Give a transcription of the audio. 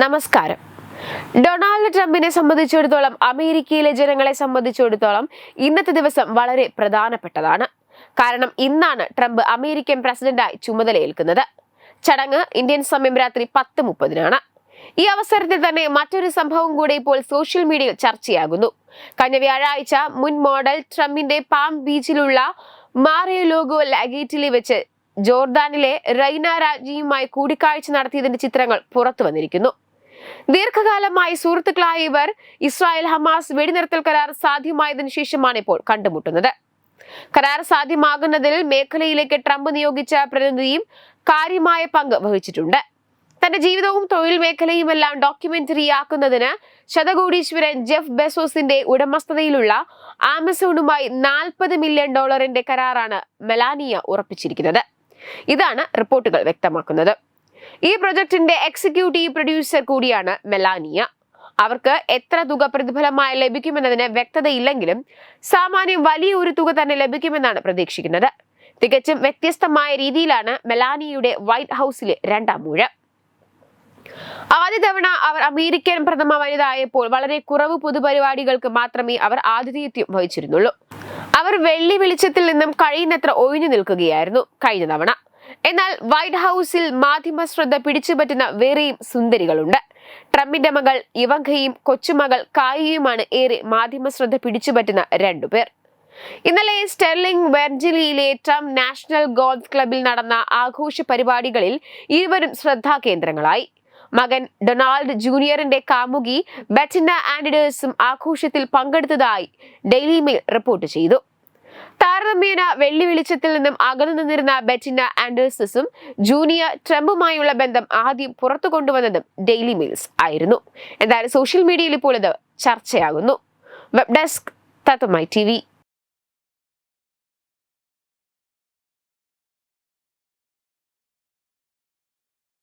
നമസ്കാരം. ഡൊണാൾഡ് ട്രംപിനെ സംബന്ധിച്ചിടത്തോളം അമേരിക്കയിലെ ജനങ്ങളെ സംബന്ധിച്ചിടത്തോളം ഇന്നത്തെ ദിവസം വളരെ പ്രധാനപ്പെട്ടതാണ്. കാരണം ഇന്നാണ് ട്രംപ് അമേരിക്കൻ പ്രസിഡന്റായി ചുമതലയേൽക്കുന്നത്. ചടങ്ങ് ഇന്ത്യൻ സമയം രാത്രി പത്ത് മുപ്പതിനാണ്. ഈ അവസരത്തിൽ തന്നെ മറ്റൊരു സംഭവം കൂടെ ഇപ്പോൾ സോഷ്യൽ മീഡിയയിൽ ചർച്ചയാകുന്നു. കഴിഞ്ഞ വ്യാഴാഴ്ച മുൻ മോഡൽ ട്രംപിന്റെ പാം ബീച്ചിലുള്ള മാറിയോ ലോഗോ ലഗേറ്റിലി വെച്ച് ജോർദാനിലെ റൈന രാജിയുമായി കൂടിക്കാഴ്ച നടത്തിയതിന്റെ ചിത്രങ്ങൾ പുറത്തു വന്നിരിക്കുന്നു. ദീർഘകാലമായി സുഹൃത്തുക്കളായ ഇവർ ഇസ്രായേൽ ഹമാസ് വെടിനിർത്തൽ കരാർ സാധ്യമായതിനു ശേഷമാണ് ഇപ്പോൾ കണ്ടുമുട്ടുന്നത്. കരാർ സാധ്യമാകുന്നതിൽ മേഖലയിലേക്ക് ട്രംപ് നിയോഗിച്ച പ്രതിനിധിയും കാര്യമായ പങ്ക് വഹിച്ചിട്ടുണ്ട്. തന്റെ ജീവിതവും തൊഴിൽ മേഖലയും എല്ലാം ഡോക്യുമെന്ററിയാക്കുന്നതിന് ശതകോടീശ്വരൻ ജെഫ് ബെസോസിന്റെ ഉടമസ്ഥതയിലുള്ള ആമസോണുമായി നാൽപ്പത് മില്യൺ ഡോളറിന്റെ കരാറാണ് മെലാനിയ ഉറപ്പിച്ചിരിക്കുന്നത്. ഇതാണ് റിപ്പോർട്ടുകൾ വ്യക്തമാക്കുന്നത്. ഈ പ്രൊജക്ടിന്റെ എക്സിക്യൂട്ടീവ് പ്രൊഡ്യൂസർ കൂടിയാണ് മെലാനിയ. അവർക്ക് എത്ര തുക പ്രതിഫലമായി ലഭിക്കുമെന്നതിന് വ്യക്തതയില്ലെങ്കിലും സാമാന്യം വലിയ ഒരു തുക തന്നെ ലഭിക്കുമെന്നാണ് പ്രതീക്ഷിക്കുന്നത്. തികച്ചും വ്യത്യസ്തമായ രീതിയിലാണ് മെലാനിയയുടെ വൈറ്റ് ഹൗസിലെ രണ്ടാം ഊഴം ആദ്യ തവണ അവർ അമേരിക്കൻ പ്രഥമ വനിതായപ്പോൾ വളരെ കുറവ് പൊതുപരിപാടികൾക്ക് മാത്രമേ അവർ ആതിഥേയത്വം വഹിച്ചിരുന്നുള്ളൂ. അവർ വെള്ളി വെളിച്ചത്തിൽ നിന്നും കഴിയുന്നത്ര ഒഴിഞ്ഞു നിൽക്കുകയായിരുന്നു കഴിഞ്ഞ തവണ. എന്നാൽ വൈറ്റ് ഹൗസിൽ മാധ്യമ ശ്രദ്ധ പിടിച്ചുപറ്റുന്ന വേറെയും സുന്ദരികളുണ്ട്. ട്രംപിന്റെ മകൾ ഇവങ്കയും കൊച്ചുമകൾ കായിയുമാണ് ഏറെ മാധ്യമ ശ്രദ്ധ പിടിച്ചുപറ്റുന്ന രണ്ടുപേർ ഇന്നലെ സ്റ്റെർലിംഗ് വെർജിലിയിലെ ട്രംപ് നാഷണൽ ഗോൾഫ് ക്ലബിൽ നടന്ന ആഘോഷ പരിപാടികളിൽ ഇരുവരും ശ്രദ്ധാകേന്ദ്രങ്ങളായി മകൻ ഡൊണാൾഡ് ജൂനിയറിന്റെ കാമുകി ബെറ്റിന ആൻഡേഴ്സും ആഘോഷത്തിൽ പങ്കെടുത്തതായി ഡെയിലി മെയിൽ റിപ്പോർട്ട് ചെയ്തു. താരതമ്യേന വെള്ളി വെളിച്ചത്തിൽ നിന്നും അകന്നു നിന്നിരുന്ന ബെറ്റിന ആൻഡേഴ്സസും ജൂനിയർ ട്രംപുമായുള്ള ബന്ധം ആദ്യം പുറത്തു കൊണ്ടുവന്നതും ഡെയിലി മെയിൽസ് ആയിരുന്നു. എന്തായാലും സോഷ്യൽ മീഡിയയിൽ ഇപ്പോൾ ഇത് ചർച്ചയാകുന്നു. വെബ് ഡെസ്ക് തത്വമായി ടി